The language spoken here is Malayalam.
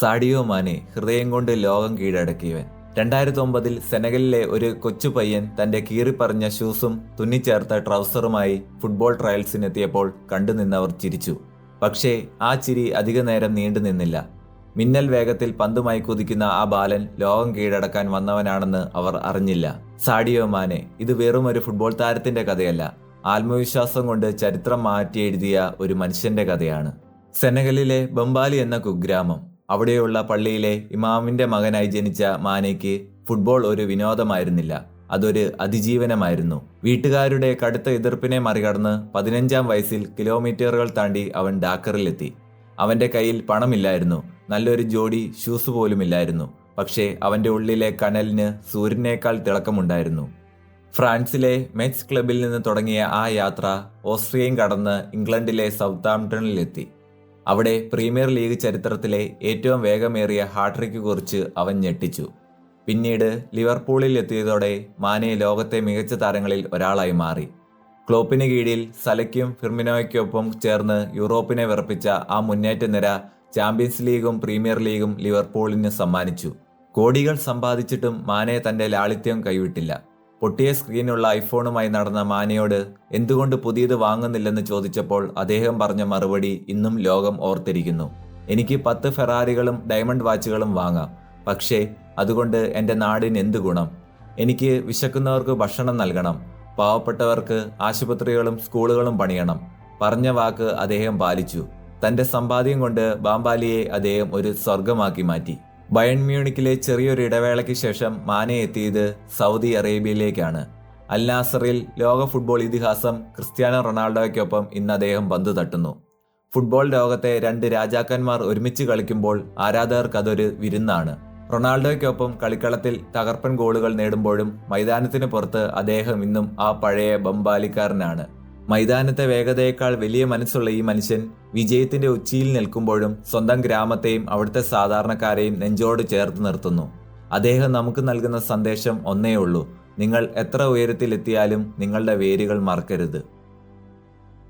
സാഡിയോ മാനെ ഹൃദയം കൊണ്ട് ലോകം കീഴടക്കിയവൻ. രണ്ടായിരത്തി ഒമ്പതിൽ സെനഗലിലെ ഒരു കൊച്ചു പയ്യൻ തന്റെ കീറിപ്പറഞ്ഞ ഷൂസും തുന്നിച്ചേർത്ത ട്രൗസറുമായി ഫുട്ബോൾ ട്രയൽസിനെത്തിയപ്പോൾ കണ്ടുനിന്നവർ ചിരിച്ചു. പക്ഷേ ആ ചിരി അധിക നേരം നീണ്ടു നിന്നില്ല. മിന്നൽ വേഗത്തിൽ പന്തുമായി കുതിക്കുന്ന ആ ബാലൻ ലോകം കീഴടക്കാൻ വന്നവനാണെന്ന് അവർ അറിഞ്ഞില്ല. സാഡിയോ മാനെ ഇത് വെറും ഒരു ഫുട്ബോൾ താരത്തിന്റെ കഥയല്ല ആത്മവിശ്വാസം കൊണ്ട് ചരിത്രം മാറ്റി എഴുതിയ ഒരു മനുഷ്യന്റെ കഥയാണ്. സെനഗലിലെ ബംബാലി എന്ന കുഗ്രാമം അവിടെയുള്ള പള്ളിയിലെ ഇമാമിന്റെ മകനായി ജനിച്ച മാനയ്ക്ക് ഫുട്ബോൾ ഒരു വിനോദമായിരുന്നില്ല. അതൊരു അതിജീവനമായിരുന്നു. വീട്ടുകാരുടെ കടുത്ത എതിർപ്പിനെ മറികടന്ന് പതിനഞ്ചാം വയസ്സിൽ കിലോമീറ്ററുകൾ താണ്ടി അവൻ ഡാക്കറിലെത്തി. അവന്റെ കയ്യിൽ പണമില്ലായിരുന്നു. നല്ലൊരു ജോഡി ഷൂസ് പോലുമില്ലായിരുന്നു. പക്ഷേ അവന്റെ ഉള്ളിലെ കനലിന് സൂര്യനേക്കാൾ തിളക്കമുണ്ടായിരുന്നു. ഫ്രാൻസിലെ മെറ്റ്സ് ക്ലബിൽ നിന്ന് തുടങ്ങിയ ആ യാത്ര ഓസ്ട്രിയയും കടന്ന് ഇംഗ്ലണ്ടിലെ സൗത്താംപ്ടണിലെത്തി. അവിടെ പ്രീമിയർ ലീഗ് ചരിത്രത്തിലെ ഏറ്റവും വേഗമേറിയ ഹാട്രിക്ക് കുറിച്ച് അവൻ ഞെട്ടിച്ചു. പിന്നീട് ലിവർപൂളിൽ എത്തിയതോടെ മാനെ ലോകത്തെ മികച്ച താരങ്ങളിൽ ഒരാളായി മാറി. ക്ലോപ്പിന് കീഴിൽ സലയ്ക്കും ഫിർമിനോയ്ക്കൊപ്പം ചേർന്ന് യൂറോപ്പിനെ വിറപ്പിച്ച ആ മുന്നേറ്റ നിര ചാമ്പ്യൻസ് ലീഗും പ്രീമിയർ ലീഗും ലിവർപൂളിന് സമ്മാനിച്ചു. കോടികൾ സമ്പാദിച്ചിട്ടും മാനെ തന്റെ ലാളിത്യം കൈവിട്ടില്ല. പൊട്ടിയ സ്ക്രീനുള്ള ഐഫോണുമായി നടന്ന മാനയോട് എന്തുകൊണ്ട് പുതിയത് വാങ്ങുന്നില്ലെന്ന് ചോദിച്ചപ്പോൾ അദ്ദേഹം പറഞ്ഞ മറുപടി ഇന്നും ലോകം ഓർത്തിരിക്കുന്നു. എനിക്ക് പത്ത് ഫെറാറികളും ഡയമണ്ട് വാച്ചുകളും വാങ്ങാം. പക്ഷേ അതുകൊണ്ട് എന്റെ നാടിന് എന്ത് ഗുണം? എനിക്ക് വിശക്കുന്നവർക്ക് ഭക്ഷണം നൽകണം. പാവപ്പെട്ടവർക്ക് ആശുപത്രികളും സ്കൂളുകളും പണിയണം. പറഞ്ഞ വാക്ക് അദ്ദേഹം പാലിച്ചു. തന്റെ സമ്പാദ്യം കൊണ്ട് ബാംബാലിയെ അദ്ദേഹം ഒരു സ്വർഗമാക്കി മാറ്റി. ബയൺ മ്യൂണിക്കിലെ ചെറിയൊരു ഇടവേളയ്ക്ക് ശേഷം മാനെ എത്തിയത് സൗദി അറേബ്യയിലേക്കാണ്. അൽ നാസറിൽ ലോക ഫുട്ബോൾ ഇതിഹാസം ക്രിസ്ത്യാനോ റൊണാൾഡോയ്ക്കൊപ്പം ഇന്ന് അദ്ദേഹം പന്ത് തട്ടുന്നു. ഫുട്ബോൾ ലോകത്തെ രണ്ട് രാജാക്കന്മാർ ഒരുമിച്ച് കളിക്കുമ്പോൾ ആരാധകർക്ക് അതൊരു വിരുന്നാണ്. റൊണാൾഡോയ്ക്കൊപ്പം കളിക്കളത്തിൽ തകർപ്പൻ ഗോളുകൾ നേടുമ്പോഴും മൈതാനത്തിന് പുറത്ത് അദ്ദേഹം ഇന്നും ആ പഴയ ബംബാലിക്കാരനാണ്. മൈതാനത്തെ വേഗതയേക്കാൾ വലിയ മനസ്സുള്ള ഈ മനുഷ്യൻ വിജയത്തിന്റെ ഉച്ചിയിൽ നിൽക്കുമ്പോഴും സ്വന്തം ഗ്രാമത്തെയും അവിടുത്തെ സാധാരണക്കാരെയും നെഞ്ചോട് ചേർത്ത് നിർത്തുന്നു. അദ്ദേഹം നമുക്ക് നൽകുന്ന സന്ദേശം ഒന്നേ ഉള്ളൂ നിങ്ങൾ എത്ര ഉയരത്തിലെത്തിയാലും നിങ്ങളുടെ വേരുകൾ മറക്കരുത്.